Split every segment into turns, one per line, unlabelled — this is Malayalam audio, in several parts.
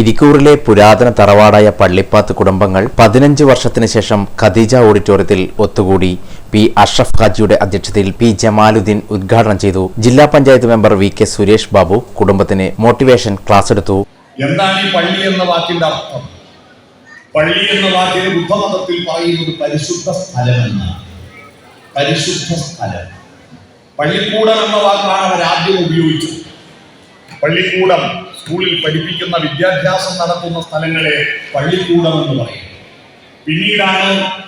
ഇരിക്കൂറിലെ പുരാതന തറവാടായ പള്ളിപ്പാത്ത് കുടുംബങ്ങൾ പതിനഞ്ച് വർഷത്തിന് ശേഷം ഖദീജ ഓഡിറ്റോറിയത്തിൽ ഒത്തുകൂടി. പി അഷ്റഫ് ഹാജിയുടെ അധ്യക്ഷതയിൽ പി ജമാലുദ്ദീൻ ഉദ്ഘാടനം ചെയ്തു. ജില്ലാ panchayat member V K Suresh Babu കുടുംബത്തിന് മോട്ടിവേഷൻ ക്ലാസ് എടുത്തു.
എന്താണ് ഈ പള്ളി എന്ന വാക്കിന്റെ അർത്ഥം? പള്ളി എന്ന വാക്കിന് ബുദ്ധമതത്തിൽ പറയുന്നത് പരിശുദ്ധ സ്ഥലം പരിശുദ്ധ സ്ഥലം. പള്ളിക്കൂടം എന്ന വാക്കാണ് അവർ ആദ്യം ഉപയോഗിച്ചത്. പള്ളിക്കൂടം സ്കൂളിൽ പഠിപ്പിക്കുന്ന വിദ്യാഭ്യാസം നടത്തുന്ന സ്ഥലങ്ങളെ പള്ളിക്കൂടം എന്ന് പറയും. പിന്നീടാണ്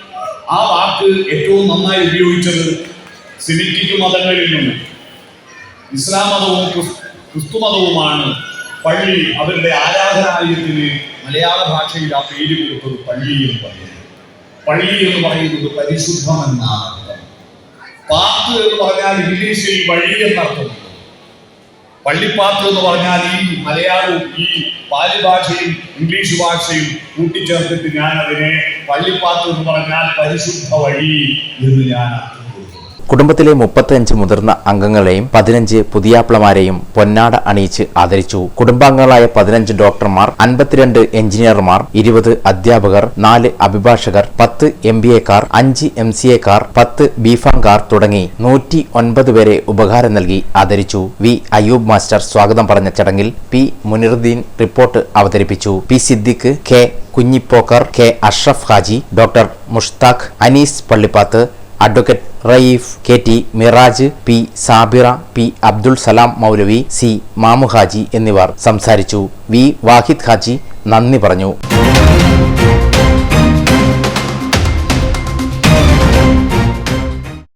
ആ വാക്ക് ഏറ്റവും നന്നായി ഉപയോഗിച്ചത് സിമിറ്റിക് മതങ്ങളിൽ നിന്ന്. ഇസ്ലാം മതവും ക്രിസ്- ക്രിസ്തു മതവുമാണ് പള്ളി അവരുടെ ആരാധനാലയത്തിന് മലയാള ഭാഷയിൽ ആ പേര് കൊടുത്തത് പള്ളി എന്ന് പറയുന്നത്. പള്ളി എന്ന് പറയുന്നത് പരിശുദ്ധമെന്നാണ് പാത്ത് എന്ന് പറഞ്ഞാൽ ഇംഗ്ലീഷിൽ വഴി എന്നർത്ഥമുണ്ട് പള്ളിപ്പാത്ത് എന്ന് പറഞ്ഞാൽ ഈ മലയാളവും ഈ പാലി ഭാഷയും ഇംഗ്ലീഷ് ഭാഷയും കൂട്ടിച്ചേർത്തിട്ട് ഞാൻ അതിനെ പള്ളിപ്പാത്രം എന്ന് പറഞ്ഞാൽ പരിശുദ്ധ വഴി എന്ന് ഞാൻ അർത്ഥം
കുടുംബത്തിലെ മുപ്പത്തിയഞ്ച് മുതിർന്ന അംഗങ്ങളെയും പതിനഞ്ച് പുതിയാപ്ലമാരെയും പൊന്നാട അണിയിച്ച് ആദരിച്ചു. കുടുംബാംഗങ്ങളായ പതിനഞ്ച് ഡോക്ടർമാർ അൻപത്തിരണ്ട് എഞ്ചിനീയർമാർ ഇരുപത് അധ്യാപകർ നാല് അഭിഭാഷകർ പത്ത് എം ബി എക്കാർ അഞ്ച് എം സി എക്കാർ പത്ത് ബിഫാംകാർ തുടങ്ങി നൂറ്റി ഒൻപത് പേരെ ഉപകാരം നൽകി ആദരിച്ചു. വി അയ്യൂബ് മാസ്റ്റർ സ്വാഗതം പറഞ്ഞ ചടങ്ങിൽ പി മുനിറുദ്ദീൻ റിപ്പോർട്ട് അവതരിപ്പിച്ചു. P Siddique K Kunhipokker K Ashraf Haji doctor Mushtaq Anees Pallipath advocate Rayeef K T Miraj P Sabira P Abdul Salam Maulavi C Mamu Haji എന്നിവർ സംസാരിച്ചു. വി വാഹിദ് ഹാജി നന്ദി പറഞ്ഞു.